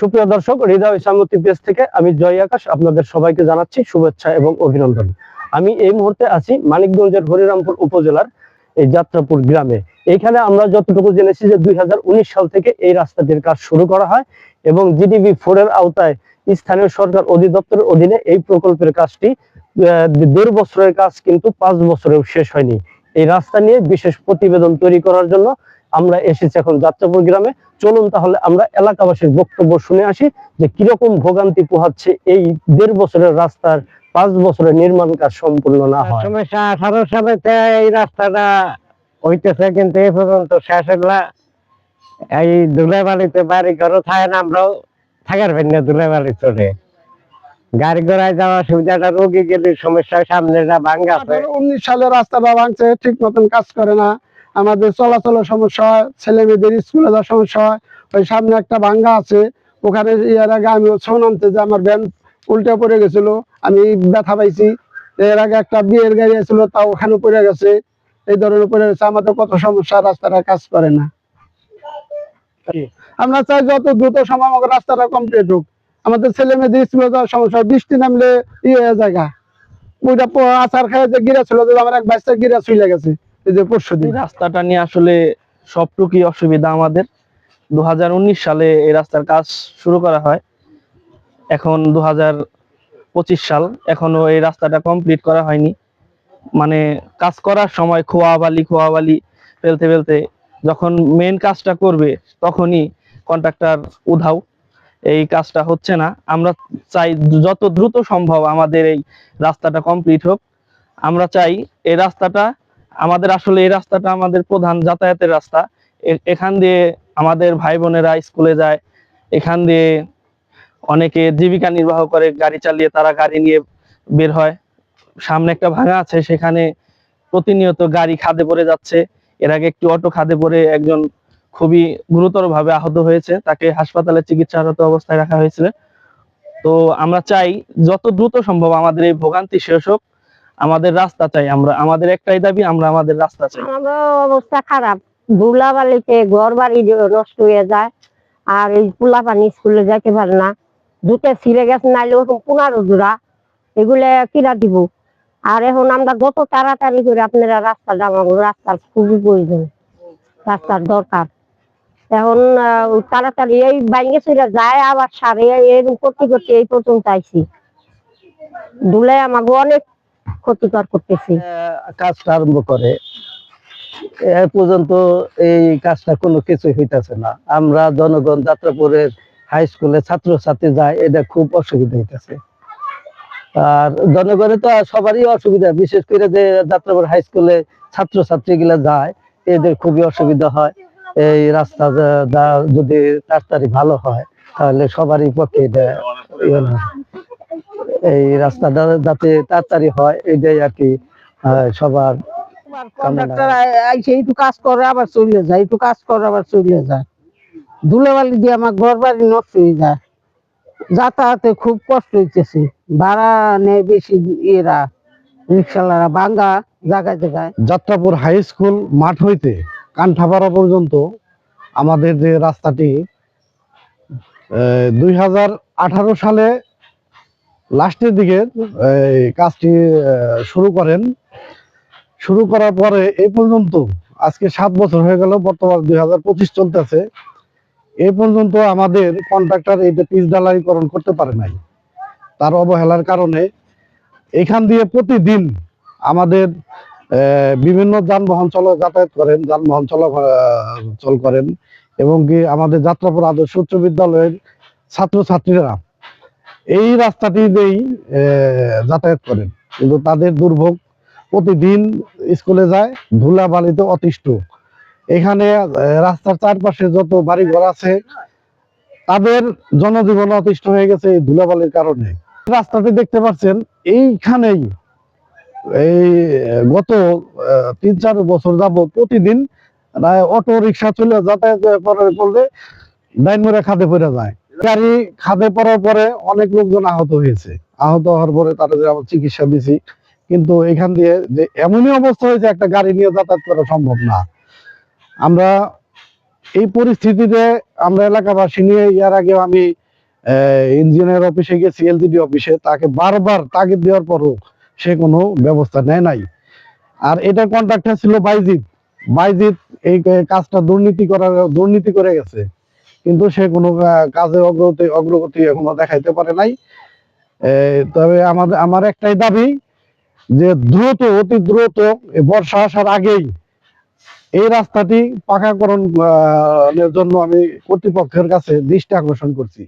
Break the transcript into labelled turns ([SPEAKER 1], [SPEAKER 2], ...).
[SPEAKER 1] সুপ্রিয় দর্শক, হৃদয় ইসলামতি পেজ থেকে আমি জয় আকাশ আপনাদের সবাইকে জানাচ্ছি শুভেচ্ছা এবং অভিনন্দন। আমি এই মুহূর্তে আছি মানিকগঞ্জের হরিরামপুর উপজেলার এই যাত্রাপুর গ্রামে। এইখানে আমরা যতটুকু জেনেছি যে দুই সাল থেকে এই রাস্তাটির কাজ শুরু করা হয় এবং জিডিবি ফোর এর আওতায় স্থানীয় সরকার অধিদপ্তরের অধীনে এই প্রকল্পের কাজটি দেড় বছরের কাজ কিন্তু পাঁচ বছরেও শেষ হয়নি। এই রাস্তা নিয়ে বিশেষ প্রতিবেদন তৈরি করার জন্য আমরা এসেছি এখন যাত্রাপুর গ্রামে। চলুন তাহলে আমরা এলাকাবাসীর বক্তব্য শুনে আসি যে কীরকম ভোগান্তি পোহাচ্ছে এই দেড় বছরের রাস্তার পাঁচ বছরের নির্মাণ কাজ সম্পূর্ণ না হয়।
[SPEAKER 2] সমস্যা আঠারো সালে এই রাস্তাটা হইতেছে কিন্তু এই পর্যন্ত শেষ হলো এই দুলে বাড়িতে বাড়ি ঘরও থাকে না আমরাও থাকার পারি না দুলে বাড়ি চলে গাড়ি ঘোড়ায় যাওয়া সুবিধাটা রোগী গেলে সমস্যা সামনে না ভাঙ্গা আছে
[SPEAKER 3] উনিশ সালে রাস্তাটা ভাঙছে ঠিক মতন কাজ করে না। আমাদের চলাচলের সমস্যা হয় ছেলে মেয়েদের স্কুলে যাওয়ার সমস্যা হয়। ওই সামনে একটা ভাঙ্গা আছে, ওখানে এর আগে আমি ছৌ নামতে যে আমার ভ্যান উল্টে পড়ে গেছিল, আমি ব্যথা পাইছি। এর আগে একটা বিয়ের গাড়ি ছিল তাও ওখানে পড়ে গেছে। এই ধরনের পড়ে গেছে, আমাদের কত সমস্যা, রাস্তাটা কাজ করে না। আমরা চাই যত দ্রুত সম্ভব আমাদের রাস্তাটা কমপ্লিট হোক। আমাদের ছেলে মেয়েদের স্কুলে যাওয়ার সমস্যা, বৃষ্টি নামলে ইয়ে জায়গা ওইটা আচার খাই যে গিরা ছিল আমার এক বাইশটা গিরা চলে গেছে। যে পরশু দিন।
[SPEAKER 4] রাস্তাটা নিয়ে আসলে সবটুকুই অসুবিধা আমাদের। দু হাজার উনিশ সালে এই রাস্তার কাজ শুরু করা হয়। এখন দু সাল। এখনও এই রাস্তাটা কমপ্লিট করা হয়নি। মানে কাজ করার সময় খোয়াবালি খোয়াবালি ফেলতে ফেলতে যখন মেন কাজটা করবে তখনই কন্ট্রাক্টর উধাও। এই কাজটা হচ্ছে না। আমরা চাই যত দ্রুত সম্ভব আমাদের এই রাস্তাটা কমপ্লিট হোক। আমরা চাই এই রাস্তাটা আমাদের আসলে এই রাস্তাটা আমাদের প্রধান যাতায়াতের রাস্তা। এখান দিয়ে আমাদের ভাই বোনেরা স্কুলে যায়, এখান দিয়ে অনেকে জীবিকা নির্বাহ করে, গাড়ি চালিয়ে তারা গাড়ি নিয়ে বের হয়। সামনে একটা ভাঙা আছে, সেখানে প্রতিনিয়ত গাড়ি খাদে পড়ে যাচ্ছে। এর আগে একটি অটো খাদে পড়ে একজন খুবই গুরুতরভাবে আহত হয়েছে, তাকে হাসপাতালে চিকিৎসারত অবস্থায় রাখা হয়েছিল। তো আমরা চাই যত দ্রুত সম্ভব আমাদের এই ভোগান্তি শেষ হোক। আমাদের রাস্তা চাই, আমরা আমাদের একটাই দাবি, আমরা আমাদের রাস্তা চাই।
[SPEAKER 2] আমাদের অবস্থা খারাপ। ধুলা বালিতে ঘর বাড়ি নষ্ট হয়ে যায়, আর এই পোলা পানি স্কুলে যাইতে পারে না। দুটো ছিঁড়ে গেছে, নাইলে ওরকম পনেরো জোড়া। এগুলো কিনা দিব? আর এখন আমরা যত তাড়াতাড়ি করে আপনারা রাস্তা আমাকে রাস্তার খুবই প্রয়োজন। রাস্তার দরকার। এখন তাড়াতাড়ি এই বাইঙ্গে চলে যায়, আবার সারে এরকম করতে করতে এই পর্যন্ত আইছি। ধুলে আমাকে অনেক ক্ষতিকর করতেছি।
[SPEAKER 1] কাজটা আরম্ভ করে। এ পর্যন্ত এই কাজটা কোনো কিছুই হইতাছে না। আমরা জনগণ যাত্রাপুরের হাই স্কুলে ছাত্র ছাত্রী যায়, এটা খুব অসুবিধা হইতাছে। আর জনগণের তো সবারই অসুবিধা, বিশেষ করে যে যাত্রাপুর হাই স্কুলে ছাত্র ছাত্রী গুলা যায়, এদের খুবই অসুবিধা হয়। এই রাস্তা যদি তাড়াতাড়ি ভালো হয়, তাহলে সবারই পক্ষে এটা ইয়ে। এই রাস্তাটা যাতে তাড়াতাড়ি হয় এইটাই আর কি সবার
[SPEAKER 3] কন্ট্রাক্টর আইসে একটু কাজ করে আবার চলে যায় একটু কাজ করে আবার চলে যায়। ধুলাবালি দিয়ে আমার ঘর বাড়ি নষ্ট হয়ে যায়। যাতায়াতে খুব কষ্ট হইতেছে। ভাড়া নেয় বেশি এরা রিক্সাওয়ালারা ভাঙ্গা জায়গায় জায়গায়।
[SPEAKER 5] যাত্রাপুর হাই স্কুল মাঠ হইতে কান্ঠাপাড়া পর্যন্ত আমাদের যে রাস্তাটি দুই হাজার আঠারো সালে লাস্টের দিকে কাজটি শুরু করেন। শুরু করার পরে এ পর্যন্ত, আজকে সাত বছর হয়ে গেল, বর্তমান দুই হাজার পঁচিশ চলতেছে। এ পর্যন্ত আমাদের কন্ট্রাক্টর এইটা পিচ ডালাইকরণ করতে পারে নাই। তার অবহেলার কারণে এখান দিয়ে প্রতিদিন আমাদের বিভিন্ন যানবাহন চল যাতায়াত করেন, যানবাহন চলাচল করেন এবং কি আমাদের যাত্রাপুর আদর্শ উচ্চ বিদ্যালয়ের ছাত্রছাত্রীরা এই রাস্তাটি দিয়েই যাতায়াত করেন। কিন্তু তাদের দুর্ভোগ প্রতিদিন স্কুলে যায় ধুলা বালিতে অতিষ্ঠ। এখানে রাস্তার চারপাশে যত বাড়ি ঘর আছে, তাদের জনজীবন অতিষ্ঠ হয়ে গেছে এই ধুলাবালির কারণে। রাস্তাটি দেখতে পাচ্ছেন, এইখানেই এই, গত তিন চার বছর যাব প্রতিদিন অটো রিক্সা চলে যাতায়াত করলে ডাইনমোড়া খাদে পড়ে যায়। গাড়ি খাদে পড়ার পরে অনেক লোকজন আহত হয়েছে। আহত হওয়ার পরে তাদের আবার চিকিৎসা দিছি কিন্তু এখান দিয়ে যে এমনই অবস্থা হয়েছে, একটা গাড়ি নিয়ে যাতায়াত করা সম্ভব না। আমরা এই পরিস্থিতিতে আমরা এলাকাবাসী নিয়ে ইয়ার আগে আমি ইঞ্জিনিয়ার অফিসে গেছি, এলজিডি অফিসে, তাকে বারবার তাগিদ দেওয়ার পরও সে কোনো ব্যবস্থা নেয় নাই। আর এটা কন্ট্রাক্টর ছিল বাইজিৎ। বাইজিৎ এই কাজটা দুর্নীতি করার, দুর্নীতি করে গেছে। কিন্তু সে কোনো কাজে অগ্রগতি অগ্রগতি এখনও দেখাইতে পারে নাই। তবে আমাদের, আমার একটাই দাবি যে দ্রুত, অতি দ্রুত বর্ষা আসার আগেই এই রাস্তাটি পাকাকরণ জন্য আমি কর্তৃপক্ষের কাছে দৃষ্টি আকর্ষণ করছি।